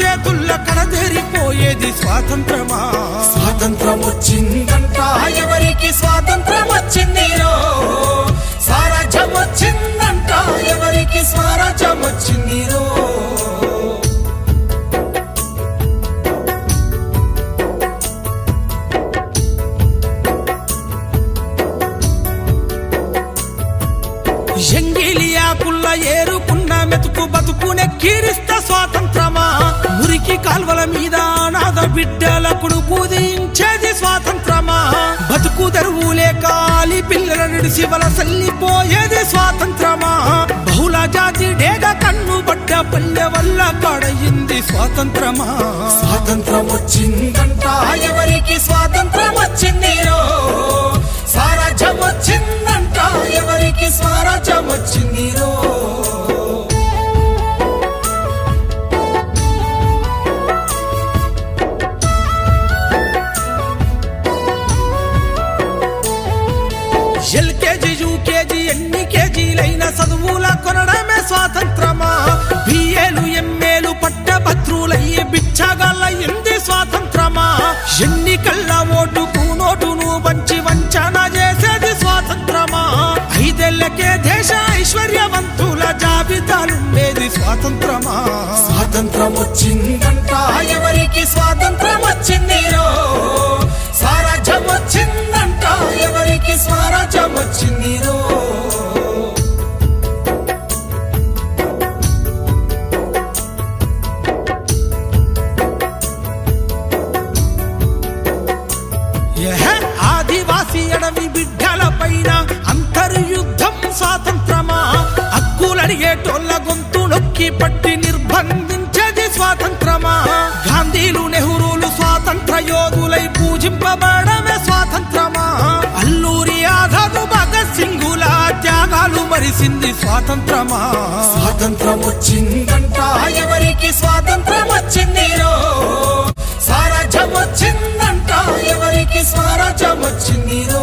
చేతుల్ల కడతేరిపోయేది స్వాతంత్రమా? స్వాతంత్రం వచ్చిందంట ఎవరికి స్వాతంత్రం వచ్చిందిరో స్వరాజ్యం వచ్చిందంట ఎవరికి స్వరాజ్యం వచ్చిందిరో ఎంగిలియాకుల్ల ఏరుకున్న మెతుకు బతుకునే కీరిస్త స్వాతంత్రమా? మురికి కాల్వల మీద నాద బిడ్డలకుడు పూజించేది స్వాతంత్రమా. బతుకు తెరువు కాలి పిల్లల నిడిసి వలసల్లిపోయేది స్వాతంత్రమా. బహుళ జాతి డేగ కన్ను పడ్డ పల్లె వల్ల కడయింది స్వాతంత్రమా. స్వాతంత్రం వచ్చిందంట ఎవరి ఐదేళ్ళకే దేశ ఐశ్వర్యవంతుల జాబితాలుండేది స్వాతంత్రమా? స్వాతంత్రం వచ్చిందంట ఎవరికి స్వాతంత్రం వచ్చిందిరో స్వరాజ్యం వచ్చిందంట ఎవరికి స్వరాజ్యం వచ్చిందిరో హక్కులడిగేటోళ్ళ గొంతు నొక్కి పట్టి నిర్బంధించేది స్వాతంత్రమా? గాంధీలు నెహ్రూలు స్వాతంత్ర యోధులై పూజింపబడమే స్వాతంత్రమా? అల్లూరి ఆజాదు భగత్ సింగుల త్యాగాలు మరిసింది స్వాతంత్రమా? స్వాతంత్రం వచ్చిందంట ఎవరికి స్వాతంత్రం వచ్చింది సారాజ్యం వచ్చిందంట ఎవరికి స్వరాజ్యం వచ్చిందిరో